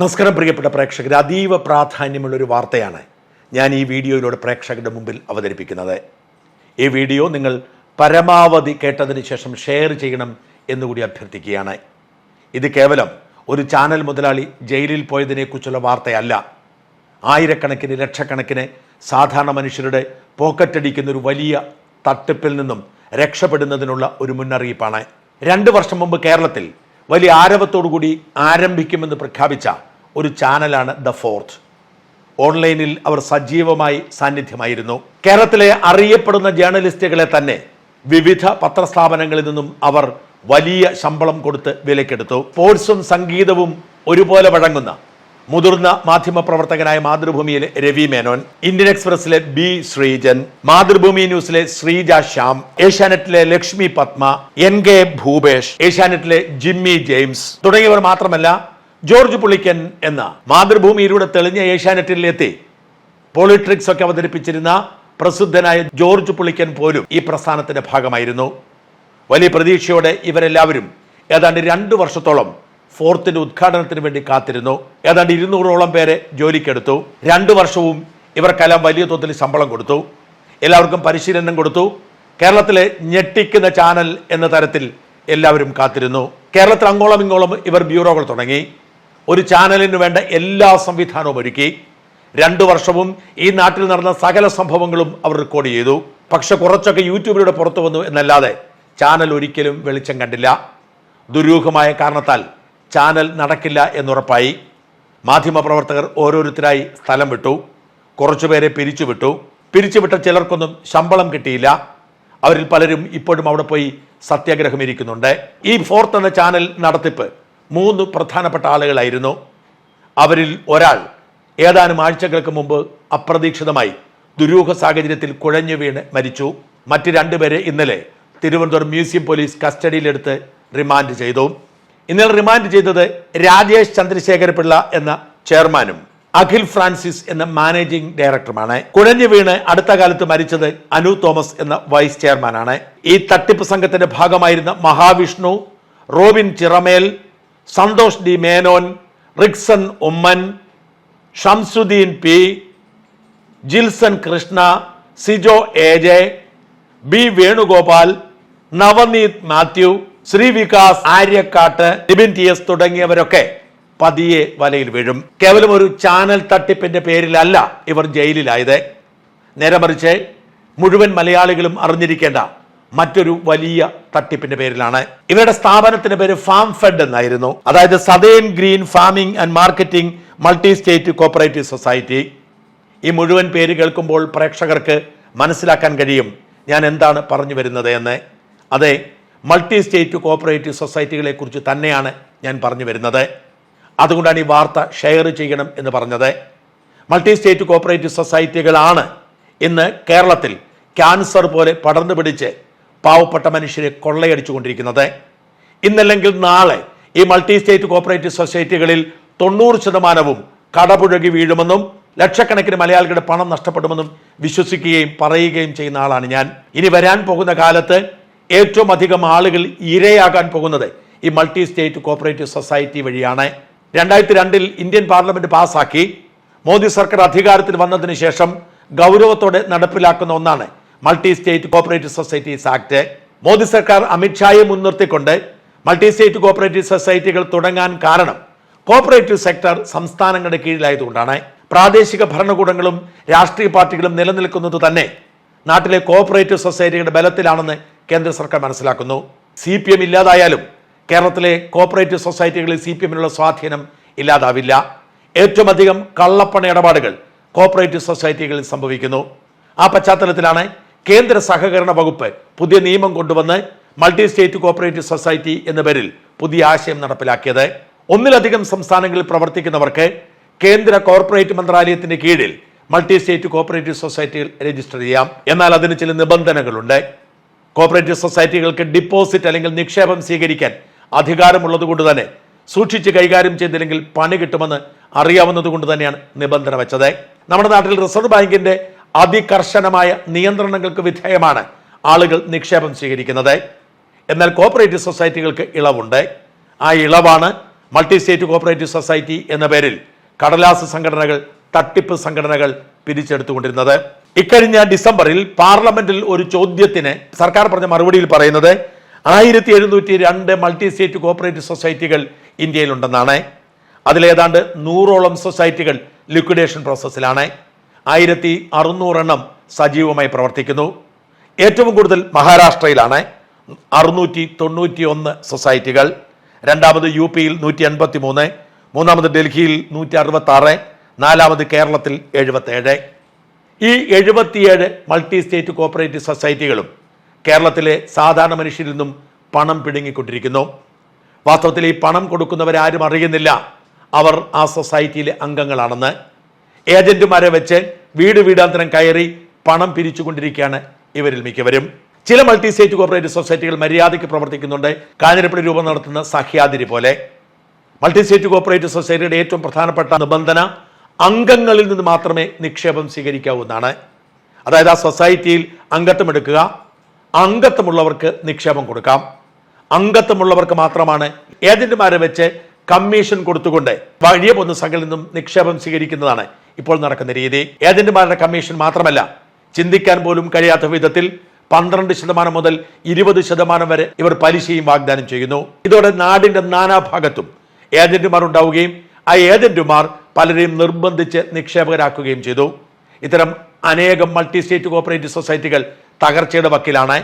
നമസ്കാരം പ്രിയപ്പെട്ട പ്രേക്ഷകർ അതീവ പ്രാധാന്യമുള്ളൊരു വാർത്തയാണ് ഞാൻ ഈ വീഡിയോയിലൂടെ പ്രേക്ഷകരുടെ മുമ്പിൽ അവതരിപ്പിക്കുന്നത്. ഈ വീഡിയോ നിങ്ങൾ പരമാവധി കേട്ടതിന് ശേഷം ഷെയർ ചെയ്യണം എന്നുകൂടി അഭ്യർത്ഥിക്കുകയാണ്. ഇത് കേവലം ഒരു ചാനൽ മുതലാളി ജയിലിൽ പോയതിനെക്കുറിച്ചുള്ള വാർത്തയല്ല. ആയിരക്കണക്കിന് ലക്ഷക്കണക്കിന് സാധാരണ മനുഷ്യരുടെ പോക്കറ്റടിക്കുന്ന ഒരു വലിയ തട്ടിപ്പിൽ നിന്നും രക്ഷപ്പെടുന്നതിനുള്ള ഒരു മുന്നറിയിപ്പാണ്. രണ്ട് വർഷം മുമ്പ് കേരളത്തിൽ വലിയ ആരവത്തോടുകൂടി ആരംഭിക്കുമെന്ന് പ്രഖ്യാപിച്ച ഒരു ചാനലാണ് ദ ഫോർത്ത് ഓൺലൈനിൽ അവർ സജീവമായി സാന്നിധ്യമായിരുന്നു. കേരളത്തിലെ അറിയപ്പെടുന്ന ജേർണലിസ്റ്റുകളെ തന്നെ വിവിധ പത്രസ്ഥാപനങ്ങളിൽ നിന്നും അവർ വലിയ ശമ്പളം കൊടുത്ത് വിലക്കെടുത്തു. സ്പോർട്സും സംഗീതവും ഒരുപോലെ വഴങ്ങുന്ന മുതിർന്ന മാധ്യമ പ്രവർത്തകനായ മാതൃഭൂമിയിലെ രവി മേനോൻ ഇന്ത്യൻ എക്സ്പ്രസിലെ ബി ശ്രീജൻ മാതൃഭൂമി ന്യൂസിലെ ശ്രീജ ശ്യാം ഏഷ്യാനെറ്റിലെ ലക്ഷ്മി പത്മ എൻ കെ ഭൂപേഷ് ഏഷ്യാനെറ്റിലെ ജിമ്മി ജെയിംസ് തുടങ്ങിയവർ മാത്രമല്ല ജോർജ് പുളിക്കൻ എന്ന മാതൃഭൂമിയിലൂടെ തെളിഞ്ഞ ഏഷ്യാനെറ്റിലെത്തി. പോളിട്രിക്സ് ഒക്കെ അവതരിപ്പിച്ചിരുന്ന പ്രസിദ്ധനായ ജോർജ് പുളിക്കൻ പോലും ഈ പ്രസ്ഥാനത്തിന്റെ ഭാഗമായിരുന്നു. വലിയ പ്രതീക്ഷയോടെ ഇവരെല്ലാവരും ഏതാണ്ട് രണ്ട് വർഷത്തോളം ഫോർത്തിന്റെ ഉദ്ഘാടനത്തിന് വേണ്ടി കാത്തിരുന്നു. ഏതാണ്ട് ഇരുന്നൂറോളം പേരെ ജോലിക്കെടുത്തു. രണ്ടു വർഷവും ഇവർക്കെല്ലാം വലിയ തോതിൽ ശമ്പളം കൊടുത്തു. എല്ലാവർക്കും പരിശീലനം കൊടുത്തു. കേരളത്തിലെ ഞെട്ടിക്കുന്ന ചാനൽ എന്ന തരത്തിൽ എല്ലാവരും കാത്തിരുന്നു. കേരളത്തിൽ അങ്ങോളം ഇങ്ങോളം ഇവർ ബ്യൂറോകൾ തുടങ്ങി. ഒരു ചാനലിന് വേണ്ട എല്ലാ സംവിധാനവും ഒരുക്കി. രണ്ടു വർഷവും ഈ നാട്ടിൽ നടന്ന സകല സംഭവങ്ങളും അവർ റെക്കോർഡ് ചെയ്തു. പക്ഷെ കുറച്ചൊക്കെ യൂട്യൂബിലൂടെ പുറത്തു വന്നു എന്നല്ലാതെ ചാനൽ ഒരിക്കലും വെളിച്ചം കണ്ടില്ല. ദുരൂഹമായ കാരണത്താൽ ചാനൽ നടക്കില്ല എന്നുറപ്പായി. മാധ്യമപ്രവർത്തകർ ഓരോരുത്തരായി സ്ഥലം വിട്ടു. കുറച്ചുപേരെ പിരിച്ചുവിട്ടു പിരിച്ചുവിട്ട ചിലർക്കൊന്നും ശമ്പളം കിട്ടിയില്ല. അവരിൽ പലരും ഇപ്പോഴും അവിടെ പോയി സത്യാഗ്രഹം ഇരിക്കുന്നുണ്ട്. ഈ ഫോർത്ത് എന്ന ചാനൽ നടത്തിപ്പ് മൂന്ന് പ്രധാനപ്പെട്ട ആളുകളായിരുന്നു. അവരിൽ ഒരാൾ ഏതാനും ആഴ്ചകൾക്ക് മുമ്പ് അപ്രതീക്ഷിതമായി ദുരൂഹ സാഹചര്യത്തിൽ കുഴഞ്ഞു വീണ് മരിച്ചു. മറ്റ് രണ്ടുപേരെ ഇന്നലെ തിരുവനന്തപുരം മ്യൂസിയം പോലീസ് കസ്റ്റഡിയിലെടുത്ത് റിമാൻഡ് ചെയ്തു. ഇന്നലെ റിമാൻഡ് ചെയ്തത് രാജേഷ് ചന്ദ്രശേഖര പിള്ള എന്ന ചെയർമാനും അഖിൽ ഫ്രാൻസിസ് എന്ന മാനേജിംഗ് ഡയറക്ടറുമാണ്. കുഴഞ്ഞു വീണ് അടുത്ത കാലത്ത് മരിച്ചത് അനു തോമസ് എന്ന വൈസ് ചെയർമാനാണ്. ഈ തട്ടിപ്പ് സംഘത്തിന്റെ ഭാഗമായിരുന്ന Mahavishnu Robin Chiramel Santhosh D Menon Rixon Oommen Shamsuddin P Jilson Krishna Sijo A J B Venugopal Navneeth Mathew Srivikas Aryakkat Nibin T S തുടങ്ങിയവരൊക്കെ പതിയെ വലയിൽ വീഴും. കേവലം ഒരു ചാനൽ തട്ടിപ്പിന്റെ പേരിലല്ല ഇവർ ജയിലിലായത്. നേരെ മറിച്ച് മുഴുവൻ മലയാളികളും അറിഞ്ഞിരിക്കേണ്ട മറ്റൊരു വലിയ തട്ടിപ്പിന്റെ പേരിലാണ്. ഇവരുടെ സ്ഥാപനത്തിന്റെ പേര് ഫാം ഫെഡ് എന്നായിരുന്നു. അതായത് southern green farming and marketing multi state cooperative society. ഈ മുഴുവൻ പേര് കേൾക്കുമ്പോൾ പ്രേക്ഷകർക്ക് മനസ്സിലാക്കാൻ കഴിയും ഞാൻ എന്താണ് പറഞ്ഞു വരുന്നത് എന്ന്. അതെ മൾട്ടി സ്റ്റേറ്റ് കോപ്പറേറ്റീവ് സൊസൈറ്റികളെ കുറിച്ച് തന്നെയാണ് ഞാൻ പറഞ്ഞു വരുന്നത്. അതുകൊണ്ടാണ് ഈ വാർത്ത ഷെയർ ചെയ്യണം എന്ന് പറഞ്ഞത്. മൾട്ടി സ്റ്റേറ്റ് കോപ്പറേറ്റീവ് സൊസൈറ്റികളാണ് ഇന്ന് കേരളത്തിൽ ക്യാൻസർ പോലെ പടർന്നു പിടിച്ച് പാവപ്പെട്ട മനുഷ്യരെ കൊള്ളയടിച്ചുകൊണ്ടിരിക്കുന്നത്. ഇന്നല്ലെങ്കിൽ നാളെ ഈ മൾട്ടി സ്റ്റേറ്റ് കോപ്പറേറ്റീവ് സൊസൈറ്റികളിൽ തൊണ്ണൂറ് ശതമാനവും കടപുഴകി വീഴുമെന്നും ലക്ഷക്കണക്കിന് മലയാളികളുടെ പണം നഷ്ടപ്പെടുമെന്നും വിശ്വസിക്കുകയും പറയുകയും ചെയ്യുന്ന ആളാണ് ഞാൻ. ഇനി വരാൻ പോകുന്ന കാലത്ത് ഏറ്റവും അധികം ആളുകൾ ഇരയാകാൻ പോകുന്നത് ഈ മൾട്ടി സ്റ്റേറ്റ് കോപ്പറേറ്റീവ് സൊസൈറ്റി വഴിയാണ്. രണ്ടായിരത്തി രണ്ടിൽ ഇന്ത്യൻ പാർലമെന്റ് പാസാക്കി. മോദി സർക്കാർ അധികാരത്തിൽ വന്നതിന് ശേഷം ഗൗരവത്തോടെ നടപ്പിലാക്കുന്ന ഒന്നാണ് multi state cooperative societies act Modi സർക്കാർ അമിത്ഷായെ മുൻനിർത്തിക്കൊണ്ട് മൾട്ടി സ്റ്റേറ്റ് കോപ്പറേറ്റീവ് സൊസൈറ്റികൾ തുടങ്ങാൻ കാരണം കോപ്പറേറ്റീവ് സെക്ടർ സംസ്ഥാനങ്ങളുടെ കീഴിലായതുകൊണ്ടാണ്. പ്രാദേശിക ഭരണകൂടങ്ങളും രാഷ്ട്രീയ പാർട്ടികളും നിലനിൽക്കുന്നത് തന്നെ നാട്ടിലെ കോപ്പറേറ്റീവ് സൊസൈറ്റികളുടെ ബലത്തിലാണെന്ന് കേന്ദ്ര സർക്കാർ മനസ്സിലാക്കുന്നു. സി പി എം ഇല്ലാതായാലും കേരളത്തിലെ കോപ്പറേറ്റീവ് സൊസൈറ്റികളിൽ സി പി എമ്മിനുള്ള സ്വാധീനം ഇല്ലാതാവില്ല. ഏറ്റവും അധികം കള്ളപ്പണ ഇടപാടുകൾ കോപ്പറേറ്റീവ് സൊസൈറ്റികളിൽ സംഭവിക്കുന്നു. ആ പശ്ചാത്തലത്തിലാണ് കേന്ദ്ര സഹകരണ വകുപ്പ് പുതിയ നിയമം കൊണ്ടുവന്ന് മൾട്ടി സ്റ്റേറ്റ് കോപ്പറേറ്റീവ് സൊസൈറ്റി എന്ന പേരിൽ പുതിയ ആശയം നടപ്പിലാക്കിയത്. ഒന്നിലധികം സംസ്ഥാനങ്ങളിൽ പ്രവർത്തിക്കുന്നവർക്ക് കേന്ദ്ര കോർപ്പറേറ്റ് മന്ത്രാലയത്തിന്റെ കീഴിൽ മൾട്ടി സ്റ്റേറ്റ് കോപ്പറേറ്റീവ് സൊസൈറ്റികൾ രജിസ്റ്റർ ചെയ്യാം. എന്നാൽ അതിന് ചില നിബന്ധനകളുണ്ട്. കോപ്പറേറ്റീവ് സൊസൈറ്റികൾക്ക് ഡിപ്പോസിറ്റ് അല്ലെങ്കിൽ നിക്ഷേപം സ്വീകരിക്കാൻ അധികാരമുള്ളത് കൊണ്ട് തന്നെ സൂക്ഷിച്ച് കൈകാര്യം ചെയ്തില്ലെങ്കിൽ പണി കിട്ടുമെന്ന് അറിയാവുന്നത് കൊണ്ട് തന്നെയാണ് നിബന്ധന വെച്ചത്. നമ്മുടെ നാട്ടിൽ റിസർവ് ബാങ്കിന്റെ അതികർശനമായ നിയന്ത്രണങ്ങൾക്ക് വിധേയമാണ് ആളുകൾ നിക്ഷേപം സ്വീകരിക്കുന്നത്. എന്നാൽ കോപ്പറേറ്റീവ് സൊസൈറ്റികൾക്ക് ഇളവുണ്ട്. ആ ഇളവാണ് മൾട്ടി സ്റ്റേറ്റ് കോപ്പറേറ്റീവ് സൊസൈറ്റി എന്ന പേരിൽ കടലാസ് സംഘടനകൾ തട്ടിപ്പ് സംഘടനകൾ പിരിച്ചെടുത്തുകൊണ്ടിരുന്നത്. ഇക്കഴിഞ്ഞ ഡിസംബറിൽ പാർലമെന്റിൽ ഒരു ചോദ്യത്തിന് സർക്കാർ പറഞ്ഞ മറുപടിയിൽ പറയുന്നത് ആയിരത്തി എഴുന്നൂറ്റി രണ്ട് മൾട്ടി സ്റ്റേറ്റ് കോപ്പറേറ്റീവ് സൊസൈറ്റികൾ ഇന്ത്യയിലുണ്ടെന്നാണ്. അതിലേതാണ്ട് നൂറോളം സൊസൈറ്റികൾ ലിക്വിഡേഷൻ പ്രോസസ്സിലാണ് ആയിരത്തി അറുന്നൂറെണ്ണം സജീവമായി പ്രവർത്തിക്കുന്നു. ഏറ്റവും കൂടുതൽ മഹാരാഷ്ട്രയിലാണ് അറുന്നൂറ്റി തൊണ്ണൂറ്റി ഒന്ന് സൊസൈറ്റികൾ. രണ്ടാമത് യു പിയിൽ നൂറ്റി എൺപത്തി മൂന്ന് മൂന്നാമത് ഡൽഹിയിൽ നൂറ്റി അറുപത്തി ആറ് നാലാമത് കേരളത്തിൽ എഴുപത്തേഴ്. ഈ എഴുപത്തിയേഴ് മൾട്ടി സ്റ്റേറ്റ് കോപ്പറേറ്റീവ് സൊസൈറ്റികളും കേരളത്തിലെ സാധാരണ മനുഷ്യരിൽ നിന്നും പണം പിടുങ്ങിക്കൊണ്ടിരിക്കുന്നു. വാസ്തവത്തിൽ ഈ പണം കൊടുക്കുന്നവരാരും അറിയുന്നില്ല. അവർ ആ സൊസൈറ്റിയിലെ അംഗങ്ങളാണെന്ന്. ഏജന്റുമാരെ വെച്ച് വീട് വീടാന്തരം കയറി പണം പിരിച്ചുകൊണ്ടിരിക്കുകയാണ് ഇവരിൽ മിക്കവരും. ചില മൾട്ടി സ്റ്റേറ്റ് കോപ്പറേറ്റീവ് സൊസൈറ്റികൾ മര്യാദയ്ക്ക് പ്രവർത്തിക്കുന്നുണ്ട്. കാഞ്ഞിരപ്പള്ളി രൂപം നടത്തുന്ന സഹ്യാതിരി പോലെ. മൾട്ടി സ്റ്റേറ്റ് കോപ്പറേറ്റീവ് സൊസൈറ്റിയുടെ ഏറ്റവും പ്രധാനപ്പെട്ട നിബന്ധന അംഗങ്ങളിൽ നിന്ന് മാത്രമേ നിക്ഷേപം സ്വീകരിക്കാവൂ എന്നാണ് അതായത് ആ സൊസൈറ്റിയിൽ അംഗത്വം എടുക്കുക അംഗത്വമുള്ളവർക്ക് നിക്ഷേപം കൊടുക്കാം. അംഗത്വമുള്ളവർക്ക് മാത്രമാണ് ഏജന്റുമാരെ വെച്ച് കമ്മീഷൻ കൊടുത്തുകൊണ്ട് വഴിയ പൊന്നു സംഘത്തിൽ നിന്നും നിക്ഷേപം സ്വീകരിക്കുന്നതാണ്. ഇപ്പോൾ നടക്കുന്ന രീതി. ഏജന്റുമാരുടെ കമ്മീഷൻ മാത്രമല്ല ചിന്തിക്കാൻ പോലും കഴിയാത്ത വിധത്തിൽ പന്ത്രണ്ട് ശതമാനം മുതൽ ഇരുപത് ശതമാനം വരെ ഇവർ പലിശയും വാഗ്ദാനം ചെയ്യുന്നു. ഇതോടെ നാടിന്റെ നാനാഭാഗത്തും ഏജന്റുമാർ ഉണ്ടാവുകയും ആ ഏജന്റുമാർ പലരെയും നിർബന്ധിച്ച് നിക്ഷേപകരാക്കുകയും ചെയ്തു. ഇത്തരം അനേകം മൾട്ടി സ്റ്റേറ്റ് കോപ്പറേറ്റീവ് സൊസൈറ്റികൾ തകർച്ചയുടെ വക്കിലാണ്.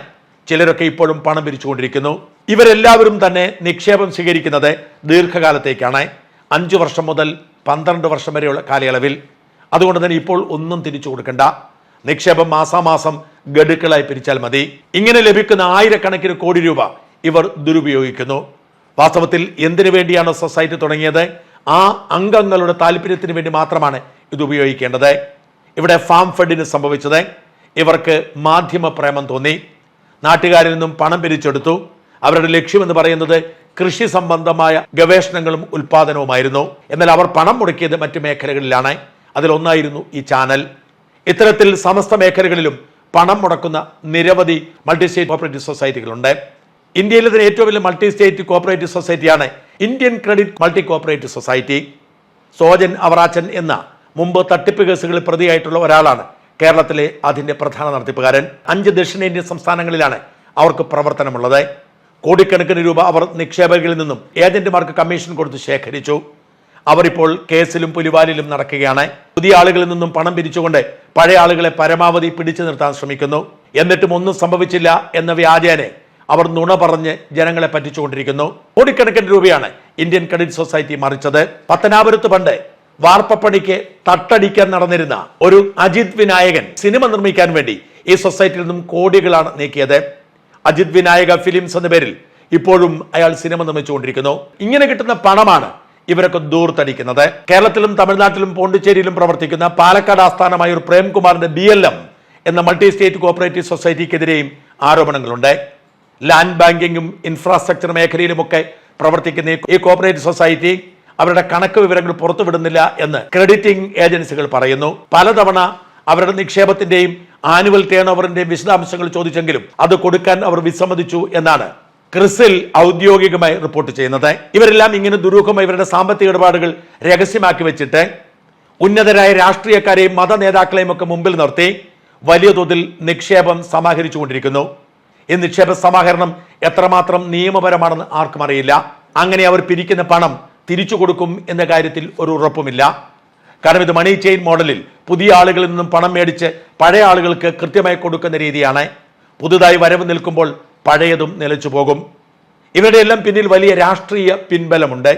ചിലരൊക്കെ ഇപ്പോഴും പണം പിരിച്ചുകൊണ്ടിരിക്കുന്നു. ഇവരെല്ലാവരും തന്നെ നിക്ഷേപം സ്വീകരിക്കുന്നത് ദീർഘകാലത്തേക്കാണ്. അഞ്ചു വർഷം മുതൽ പന്ത്രണ്ട് വർഷം വരെയുള്ള കാലയളവിൽ. അതുകൊണ്ട് തന്നെ ഇപ്പോൾ ഒന്നും തിരിച്ചു കൊടുക്കണ്ട. നിക്ഷേപം മാസാമാസം ഗഡുക്കളായി പിരിച്ചാൽ മതി. ഇങ്ങനെ ലഭിക്കുന്ന ആയിരക്കണക്കിന് കോടി രൂപ ഇവർ ദുരുപയോഗിക്കുന്നു. വാസ്തവത്തിൽ എന്തിനു വേണ്ടിയാണ് സൊസൈറ്റി തുടങ്ങിയത്? ആ അംഗങ്ങളുടെ താല്പര്യത്തിന് വേണ്ടി മാത്രമാണ് ഇത് ഉപയോഗിക്കേണ്ടത്. ഇവിടെ ഫാം ഫണ്ടിന് സംഭവിച്ചത്. ഇവർക്ക് മാധ്യമ പ്രേമം തോന്നി. നാട്ടുകാരിൽ നിന്നും പണം പിരിച്ചെടുത്തു. അവരുടെ ലക്ഷ്യമെന്ന് പറയുന്നത് കൃഷി സംബന്ധമായ ഗവേഷണങ്ങളും ഉൽപാദനവുമായിരുന്നു. എന്നാൽ അവർ പണം മുടക്കിയത് മറ്റു മേഖലകളിലാണ്. അതിലൊന്നായിരുന്നു ഈ ചാനൽ. ഇത്തരത്തിൽ സമസ്ത മേഖലകളിലും പണം മുടക്കുന്ന നിരവധി മൾട്ടി സ്റ്റേറ്റ് കോപ്പറേറ്റീവ് സൊസൈറ്റികളുണ്ട്. ഇന്ത്യയിലെ തന്നെ ഏറ്റവും വലിയ multi state cooperative സൊസൈറ്റിയാണ് Indian credit multi cooperative society. Sojan Avarachan എന്ന മുമ്പ് തട്ടിപ്പ് കേസുകളിൽ പ്രതിയായിട്ടുള്ള ഒരാളാണ് കേരളത്തിലെ അതിന്റെ പ്രധാന നടത്തിപ്പുകാരൻ. അഞ്ച് ദക്ഷിണേന്ത്യൻ സംസ്ഥാനങ്ങളിലാണ് അവർക്ക് പ്രവർത്തനമുള്ളത്. കോടിക്കണക്കിന് രൂപ അവർ നിക്ഷേപകരിൽ നിന്നും ഏജന്റുമാർക്ക് കമ്മീഷൻ കൊടുത്ത് ശേഖരിച്ചു. അവർ ഇപ്പോൾ കേസിലും പുലിവാലിലും നടക്കുകയാണ്. പുതിയ ആളുകളിൽ നിന്നും പണം പിരിച്ചുകൊണ്ട് പഴയ ആളുകളെ പരമാവധി പിടിച്ചു നിർത്താൻ ശ്രമിക്കുന്നു. എന്നിട്ടും ഒന്നും സംഭവിച്ചില്ല എന്ന വ്യാജേനെ അവർ നുണ പറഞ്ഞ് ജനങ്ങളെ പറ്റിച്ചുകൊണ്ടിരിക്കുന്നു. കോടിക്കണക്കിന് രൂപയാണ് ഇന്ത്യൻ ക്രെഡിറ്റ് സൊസൈറ്റി മറിച്ചത്. പത്തനാപുരത്ത് പണ്ട് വാർപ്പപ്പണിക്ക് തട്ടടിക്കാൻ നടന്നിരുന്ന ഒരു അജിത് വിനായകൻ സിനിമ നിർമ്മിക്കാൻ വേണ്ടി ഈ സൊസൈറ്റിയിൽ നിന്നും കോടികളാണ് നീക്കിയത്. അജിത് വിനായക ഫിലിംസ് എന്ന പേരിൽ ഇപ്പോഴും അയാൾ സിനിമ നിർമ്മിച്ചുകൊണ്ടിരിക്കുന്നു. ഇങ്ങനെ കിട്ടുന്ന പണമാണ് ഇവരൊക്കെ ദൂർത്തടിക്കുന്നത്. കേരളത്തിലും തമിഴ്നാട്ടിലും പോണ്ടിച്ചേരിയിലും പ്രവർത്തിക്കുന്ന പാലക്കാട് ആസ്ഥാനമായ ഒരു പ്രേംകുമാറിന്റെ ബി എൽ എം എന്ന മൾട്ടി സ്റ്റേറ്റ് കോപ്പറേറ്റീവ് സൊസൈറ്റിക്കെതിരെയും ആരോപണങ്ങളുണ്ട്. ലാൻഡ് ബാങ്കിങ്ങും ഇൻഫ്രാസ്ട്രക്ചർ മേഖലയിലുമൊക്കെ പ്രവർത്തിക്കുന്ന ഈ കോപ്പറേറ്റീവ് സൊസൈറ്റി അവരുടെ കണക്ക് വിവരങ്ങൾ പുറത്തുവിടുന്നില്ല എന്ന് ക്രെഡിറ്റിംഗ് ഏജൻസികൾ പറയുന്നു. പലതവണ അവരുടെ നിക്ഷേപത്തിന്റെയും ആനുവൽ ടേൺ ഓവറിന്റെയും വിശദാംശങ്ങൾ ചോദിച്ചെങ്കിലും അത് കൊടുക്കാൻ അവർ വിസമ്മതിച്ചു എന്നാണ് ക്രിസിൽ ഔദ്യോഗികമായി റിപ്പോർട്ട് ചെയ്യുന്നത്. ഇവരെല്ലാം ഇങ്ങനെ ദുരൂഹമായി ഇവരുടെ സാമ്പത്തിക ഇടപാടുകൾ രഹസ്യമാക്കി വെച്ചിട്ട് ഉന്നതരായ രാഷ്ട്രീയക്കാരെയും മത നേതാക്കളെയും ഒക്കെ മുമ്പിൽ നിർത്തി വലിയ തോതിൽ നിക്ഷേപം സമാഹരിച്ചുകൊണ്ടിരിക്കുന്നു. ഈ നിക്ഷേപ സമാഹരണം എത്രമാത്രം നിയമപരമാണെന്ന് ആർക്കും അറിയില്ല. അങ്ങനെ അവർ പിരിക്കുന്ന പണം തിരിച്ചു കൊടുക്കും എന്ന കാര്യത്തിൽ ഒരു ഉറപ്പുമില്ല. കാരണം ഇത് മണി ചെയിൻ മോഡലിൽ പുതിയ ആളുകളിൽ നിന്നും പണം മേടിച്ച് പഴയ ആളുകൾക്ക് കൃത്യമായി കൊടുക്കുന്ന രീതിയാണ്. പുതുതായി വരവ് നിൽക്കുമ്പോൾ പഴയതും നിലച്ചു പോകും. ഇവരുടെ എല്ലാം പിന്നിൽ വലിയ രാഷ്ട്രീയ പിൻബലമുണ്ട്.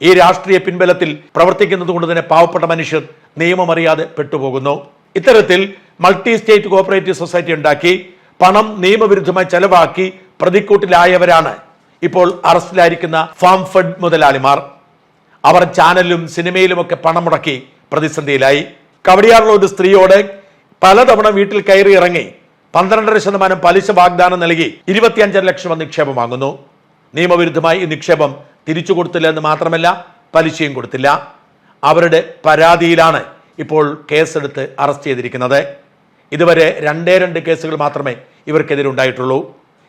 ഈ രാഷ്ട്രീയ പിൻബലത്തിൽ പ്രവർത്തിക്കുന്നത് കൊണ്ട് തന്നെ പാവപ്പെട്ട മനുഷ്യർ നിയമമറിയാതെ പെട്ടുപോകുന്നു. ഇത്തരത്തിൽ മൾട്ടി സ്റ്റേറ്റ് കോപ്പറേറ്റീവ് സൊസൈറ്റി ഉണ്ടാക്കി പണം നിയമവിരുദ്ധമായി ചെലവാക്കി പ്രതിക്കൂട്ടിലായവരാണ് ഇപ്പോൾ അറസ്റ്റിലായിരിക്കുന്ന ഫാം ഫെഡ് മുതലാളിമാർ. അവർ ചാനലിലും സിനിമയിലുമൊക്കെ പണം മുടക്കി പ്രതിസന്ധിയിലായി. കവടിയാറുള്ള ഒരു സ്ത്രീയോട് പലതവണ വീട്ടിൽ കയറി ഇറങ്ങി പന്ത്രണ്ടര ശതമാനം പലിശ വാഗ്ദാനം നൽകി ഇരുപത്തിയഞ്ചര ലക്ഷം നിക്ഷേപം വാങ്ങുന്നു. നിയമവിരുദ്ധമായി ഈ നിക്ഷേപം തിരിച്ചു കൊടുത്തില്ല എന്ന് മാത്രമല്ല പലിശയും കൊടുത്തില്ല. അവരുടെ പരാതിയിലാണ് ഇപ്പോൾ കേസെടുത്ത് അറസ്റ്റ് ചെയ്തിരിക്കുന്നത്. ഇതുവരെ രണ്ടേ രണ്ട് കേസുകൾ മാത്രമേ ഇവർക്കെതിരെ ഉണ്ടായിട്ടുള്ളൂ.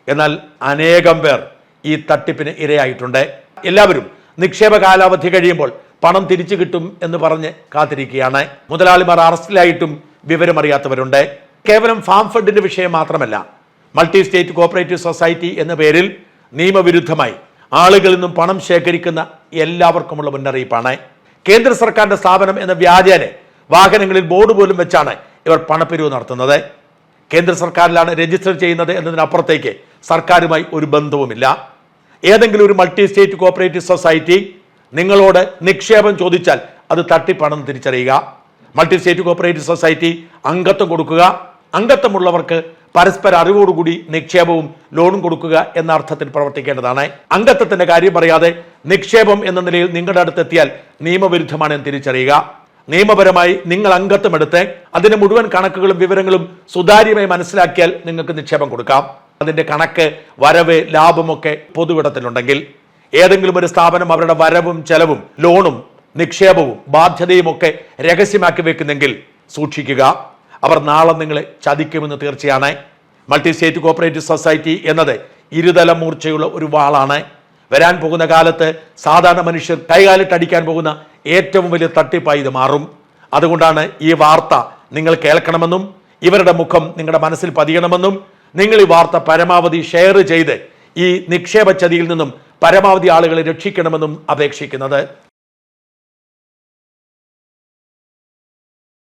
എന്നാൽ അനേകം പേർ ഈ തട്ടിപ്പിന് ഇരയായിട്ടുണ്ട്. എല്ലാവരും നിക്ഷേപ കാലാവധി കഴിയുമ്പോൾ പണം തിരിച്ചു കിട്ടും എന്ന് പറഞ്ഞ് കാത്തിരിക്കുകയാണ്. മുതലാളിമാർ അറസ്റ്റിലായിട്ടും വിവരമറിയാത്തവരുണ്ട്. കേവലം ഫാം ഫണ്ടിന്റെ വിഷയം മാത്രമല്ല മൾട്ടി സ്റ്റേറ്റ് കോപ്പറേറ്റീവ് സൊസൈറ്റി എന്ന പേരിൽ നിയമവിരുദ്ധമായി ആളുകളിൽ നിന്നും പണം ശേഖരിക്കുന്ന എല്ലാവർക്കുമുള്ള മുന്നറിയിപ്പാണ്. കേന്ദ്ര സർക്കാരിന്റെ സ്ഥാപനം എന്ന വ്യാജേനെ വാഹനങ്ങളിൽ ബോർഡ് പോലും വെച്ചാണ് ഇവർ പണപ്പിരിവ് നടത്തുന്നത്. കേന്ദ്ര സർക്കാരിലാണ് രജിസ്റ്റർ ചെയ്യുന്നത് എന്നതിനപ്പുറത്തേക്ക് സർക്കാരുമായി ഒരു ബന്ധവുമില്ല. ഏതെങ്കിലും ഒരു മൾട്ടി സ്റ്റേറ്റ് കോപ്പറേറ്റീവ് സൊസൈറ്റി നിങ്ങളോട് നിക്ഷേപം ചോദിച്ചാൽ അത് തട്ടിപ്പാണെന്ന് തിരിച്ചറിയുക. മൾട്ടി സ്റ്റേറ്റ് കോപ്പറേറ്റീവ് സൊസൈറ്റി അംഗത്വം കൊടുക്കുക. അംഗത്വമുള്ളവർക്ക് പരസ്പര അറിവോടുകൂടി നിക്ഷേപവും ലോണും കൊടുക്കുക എന്ന അർത്ഥത്തിൽ പ്രവർത്തിക്കേണ്ടതാണ്. അംഗത്വത്തിന്റെ കാര്യം പറയാതെ നിക്ഷേപം എന്ന നിലയിൽ നിങ്ങളുടെ അടുത്തെത്തിയാൽ നിയമവിരുദ്ധമാണ് എന്ന് തിരിച്ചറിയുക. നിയമപരമായി നിങ്ങൾ അംഗത്വമെടുത്ത് അതിന്റെ മുഴുവൻ കണക്കുകളും വിവരങ്ങളും സുതാര്യമായി മനസ്സിലാക്കിയാൽ നിങ്ങൾക്ക് നിക്ഷേപം കൊടുക്കാം. അതിന്റെ കണക്ക് വരവ് ലാഭമൊക്കെ പൊതുവിടത്തിലുണ്ടെങ്കിൽ ഏതെങ്കിലും ഒരു സ്ഥാപനം അവരുടെ വരവും ചെലവും ലോണും നിക്ഷേപവും ബാധ്യതയും ഒക്കെ രഹസ്യമാക്കി വെക്കുന്നെങ്കിൽ സൂക്ഷിക്കുക. അവർ നാളെ നിങ്ങളെ ചതിക്കുമെന്ന് തീർച്ചയാണ്. മൾട്ടി സ്റ്റേറ്റ് കോപ്പറേറ്റീവ് സൊസൈറ്റി എന്നത് ഇരുതല മൂർച്ചയുള്ള ഒരു വാളാണ്. വരാൻ പോകുന്ന കാലത്ത് സാധാരണ മനുഷ്യർ കൈകാലിട്ടടിക്കാൻ പോകുന്ന ഏറ്റവും വലിയ തട്ടിപ്പായി ഇത് മാറും. അതുകൊണ്ടാണ് ഈ വാർത്ത നിങ്ങൾ കേൾക്കണമെന്നും ഇവരുടെ മുഖം നിങ്ങളുടെ മനസ്സിൽ പതിയണമെന്നും നിങ്ങൾ ഈ വാർത്ത പരമാവധി ഷെയർ ചെയ്ത് ഈ നിക്ഷേപ ചതിയിൽ നിന്നും പരമാവധി ആളുകളെ രക്ഷിക്കണമെന്നും അപേക്ഷിക്കുന്നത്.